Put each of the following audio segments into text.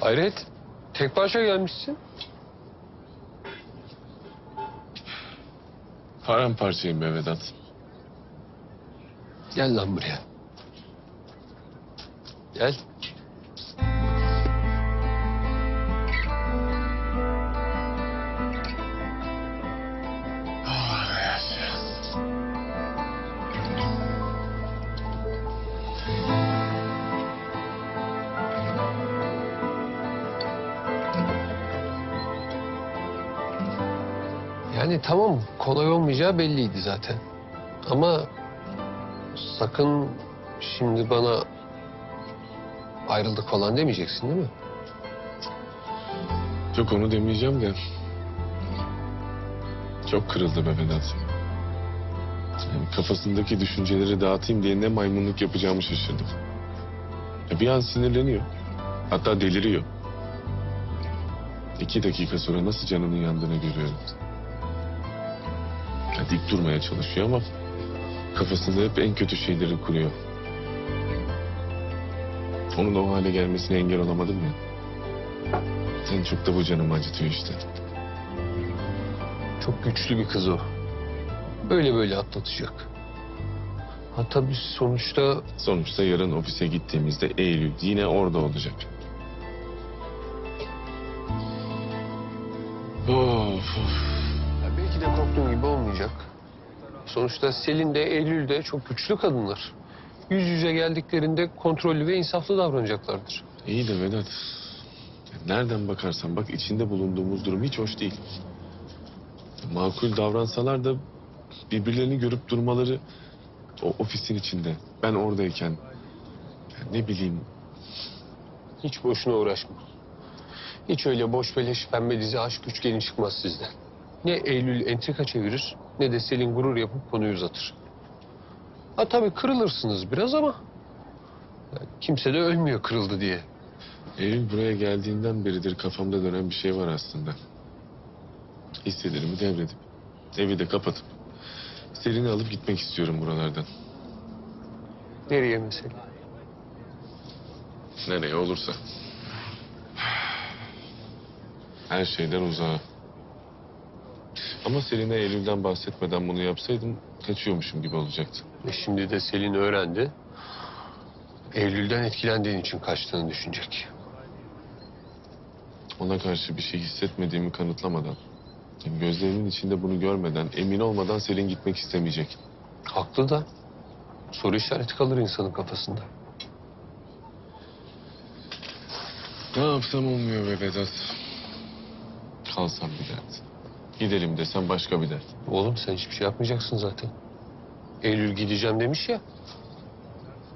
Hayret. Tek başa gelmişsin. Paramparçayım be Vedat. Gel lan buraya. Gel. Yani tamam kolay olmayacağı belliydi zaten. Ama sakın şimdi bana ayrıldık falan demeyeceksin değil mi? Yok onu demeyeceğim de. Çok kırıldı be Vedat. Yani kafasındaki düşünceleri dağıtayım diye ne maymunluk yapacağımı şaşırdım. Bir an sinirleniyor. Hatta deliriyor. İki dakika sonra nasıl canının yandığını görüyorum. Ya dik durmaya çalışıyor ama kafasında hep en kötü şeyleri kuruyor. Onun o hale gelmesine engel olamadım ya. En çok da bu canımı acıtıyor işte. Çok güçlü bir kız o. Böyle böyle atlatacak. Hatta biz sonuçta Sonuçta yarın ofise gittiğimizde Eylül yine orada olacak. Of of. Belki de korktuğum gibi olmayacak. Sonuçta Selin de Eylül de çok güçlü kadınlar. Yüz yüze geldiklerinde kontrollü ve insaflı davranacaklardır. İyi de Vedat. Nereden bakarsan bak içinde bulunduğumuz durum hiç hoş değil. Makul davransalar da birbirlerini görüp durmaları o ofisin içinde. Ben oradayken ne bileyim Hiç boşuna uğraşma. Hiç öyle boş beleş pembe dizi aşk üçgeni çıkmaz sizden. Ne Eylül entrika çevirir ne de Selin gurur yapıp konuyu uzatır. Ha tabii kırılırsınız biraz ama... yani kimse de ölmüyor kırıldı diye. Eylül buraya geldiğinden beridir kafamda dönen bir şey var aslında. Hisselerimi devredip, evi de kapatıp, Selin'i alıp gitmek istiyorum buralardan. Nereye mesela? Nereye olursa. Her şeyden uzağa. Ama Selin'e Eylül'den bahsetmeden bunu yapsaydım kaçıyormuşum gibi olacaktı. E şimdi de Selin öğrendi. Eylül'den etkilendiğin için kaçtığını düşünecek. Ona karşı bir şey hissetmediğimi kanıtlamadan, yani gözlerimin içinde bunu görmeden, emin olmadan Selin gitmek istemeyecek. Haklı da. Soru işareti kalır insanın kafasında. Ne yapsam olmuyor be Vedat. Kalsam bir dert. Gidelim desem başka bir dert. Oğlum sen hiçbir şey yapmayacaksın zaten. Eylül gideceğim demiş ya.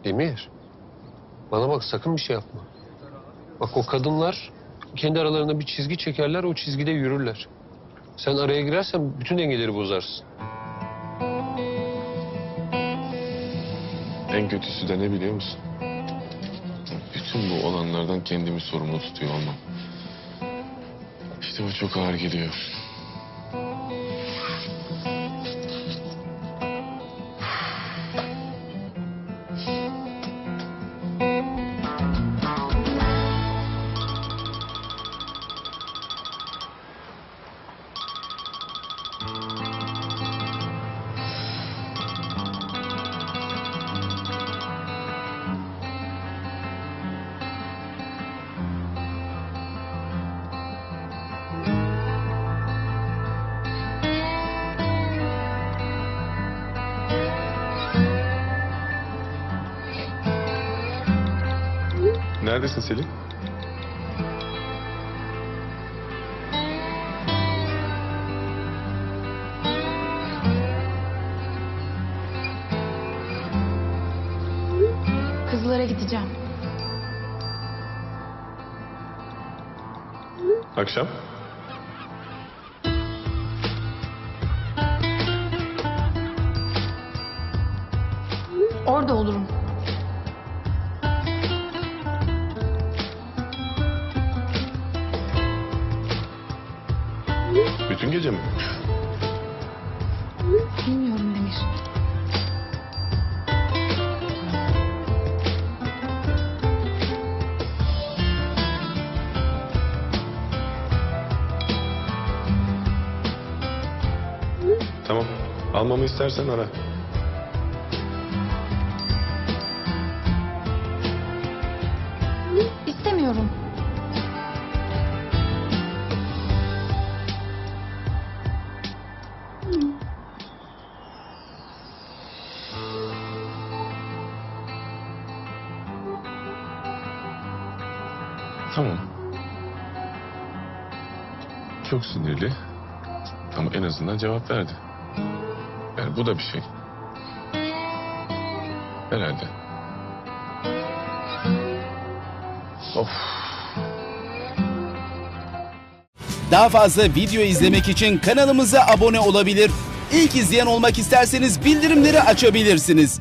Demir. Bana bak sakın bir şey yapma. Bak o kadınlar kendi aralarında bir çizgi çekerler o çizgide yürürler. Sen araya girersen bütün dengeleri bozarsın. En kötüsü de ne biliyor musun? Bütün bu olanlardan kendimi sorumlu tutuyor olmam. İşte bu çok ağır geliyor. Neredesin Selin? Kızlara gideceğim. Akşam? Orada olurum. Böylece mi? Bilmiyorum Demir. Tamam. Almamı istersen ara. İstemiyorum. Tamam. Çok sinirli. Ama en azından cevap verdi. Yani bu da bir şey. Herhalde. Of. Daha fazla video izlemek için kanalımıza abone olabilir. İlk izleyen olmak isterseniz bildirimleri açabilirsiniz.